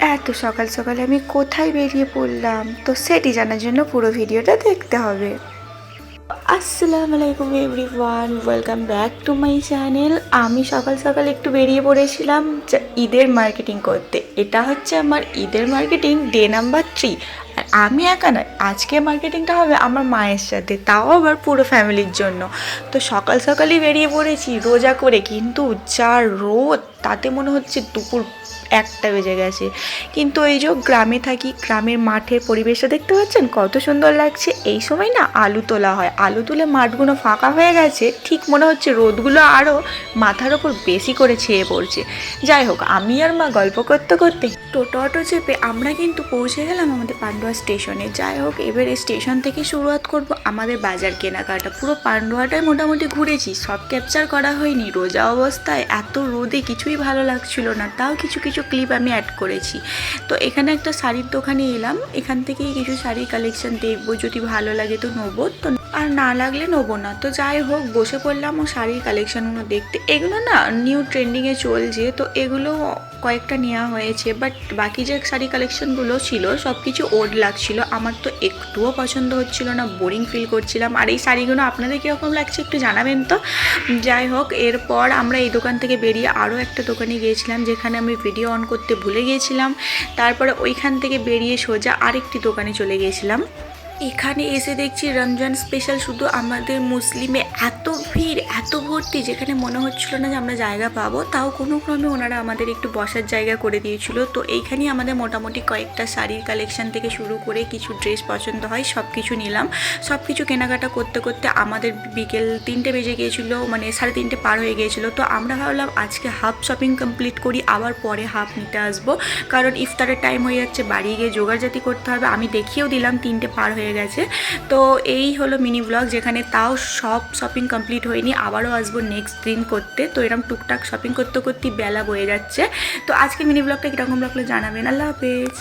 এত সকাল সকালে আমি কোথায় বেরিয়ে পড়লাম? তো সেটি জানার জন্য পুরো ভিডিওটা দেখতে হবে। আসসালামু আলাইকুম everyone, welcome back to my channel. আমি সকাল সকাল একটু বেরিয়ে পড়েছিলাম ঈদের মার্কেটিং করতে। এটা হচ্ছে আমার ঈদের মার্কেটিং ডে নাম্বার থ্রি। আর আমি একা নয়, আজকে মার্কেটিংটা হবে আমার মায়ের সাথে, তাও আবার পুরো ফ্যামিলির জন্য। তো সকাল সকালই বেরিয়ে পড়েছি, রোজা করে। কিন্তু যা রোদ তাতে মনে হচ্ছে দুপুর একটা বেজে গেছে। কিন্তু এই যে গ্রামে থাকি, গ্রামের মাঠের পরিবেশটা দেখতে পাচ্ছেন? কত সুন্দর লাগছে। এই সময় না আলু তোলা হয়। আলু তুলে মাঠগুলো ফাঁকা হয়ে গেছে। ঠিক মনে হচ্ছে রোদগুলো আরও মাথার ওপর বেশি করে ছেয়ে পড়ছে। যাই হোক, আমি আর মা গল্প করতে করতে টোটো অটো চেপে আমরা কিন্তু পৌঁছে গেলাম আমাদের পান্ডুয়া স্টেশনে। যাই হোক, এবারে স্টেশন থেকে শুরুয়াত করব আমাদের বাজার কেনাকাটা। পুরো পান্ডুয়াটাই মোটামুটি ঘুরেছি। সব ক্যাপচার করা হয়নি। রোজা অবস্থায় এত রোদে কিছুই ভালো লাগছিল না। তাও কিছু কিছু ক্লিপ আমি অ্যাড করেছি। তো এখানে একটা শাড়ির দোকানে এলাম। এখান থেকেই কিছু শাড়ির কালেকশান দেখব। যদি ভালো লাগে তো নেব। তো আর না লাগলে নেব না। তো যাই হোক, বসে পড়লাম ও শাড়ির কালেকশানগুলো দেখতে। এগুলো না নিউ ট্রেন্ডিংয়ে চলছে, তো এগুলো কয়েকটা নেওয়া হয়েছে বাট বাকি যে শাড়ি কালেকশনগুলো ছিল সব কিছু ওড লাগছিল। আমার তো একটুও পছন্দ হচ্ছিল না বোরিং ফিল করছিলাম। আর এই শাড়িগুলো আপনাদের কীরকম লাগছে একটু জানাবেন তো? যাই হোক, এরপর আমরা এই দোকান থেকে বেরিয়ে আরও একটা দোকানে গিয়েছিলাম, যেখানে আমি ভিডিও অন করতে ভুলে গিয়েছিলাম। তারপরে ওইখান থেকে বেরিয়ে সোজা আরেকটি দোকানে চলে গিয়েছিলাম। এখানে এসে দেখছি রমজান স্পেশাল শুধু আমাদের মুসলিমে এত ভিড়, এত ভর্তি যেখানে মনে হচ্ছিল না যে আমরা জায়গা পাবো, তাও কোনো ক্রমে ওনারা আমাদের একটু বসার জায়গা করে দিয়েছিল। তো এইখানেই আমাদের মোটামুটি কয়েকটা শাড়ির কালেকশন থেকে শুরু করে কিছু ড্রেস পছন্দ হয় সব কিছু নিলাম। সব কিছু কেনাকাটা করতে করতে আমাদের বিকেল তিনটে বেজে গিয়েছিল মানে সাড়ে তিনটে পার হয়ে গিয়েছিল। তো আমরা ভাবলাম আজকে হাফ শপিং কমপ্লিট করি, আবার পরে হাফ নিতে আসব। কারণ ইফতারের টাইম হয়ে যাচ্ছে, বাড়ি গিয়ে জোগাড়জাতি করতে হবে। আমি দেখিয়েও দিলাম তিনটে পার হয়ে গেছে। তো এই হলো মিনি ব্লগ যেখানে তাও সব শপিং কমপ্লিট হয়নি। আবারও আসব নেক্সট দিন করতে। তো এরকম টুকটাক শপিং করতে করতে বেলা বয়ে যাচ্ছে। তো আজকে মিনি ব্লগটা কীরকম লাগল জানাবেন। আল্লাহ হাফেজ।